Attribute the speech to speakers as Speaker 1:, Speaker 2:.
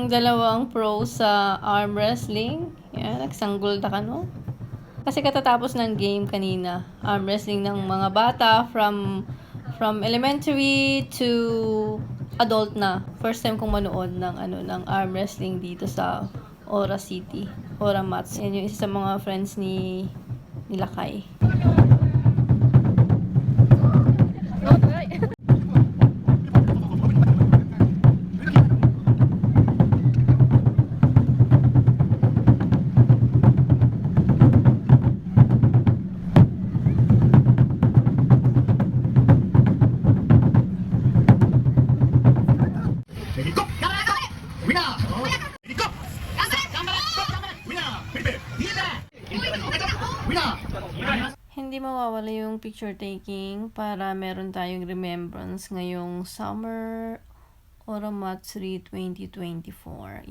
Speaker 1: Kayong dalawang pro sa arm wrestling. Yan, nagsanggol ta ka, no? Kasi katatapos ng game kanina, arm wrestling ng mga bata from from elementary to adult na. First time kong manood ng ano ng arm wrestling dito sa Ora City, Ora Mats. Yan yung isa sa mga friends ni ni Hindi mawawala yung picture taking para meron tayong remembrance ngayong summer Ora Mats 3 2024.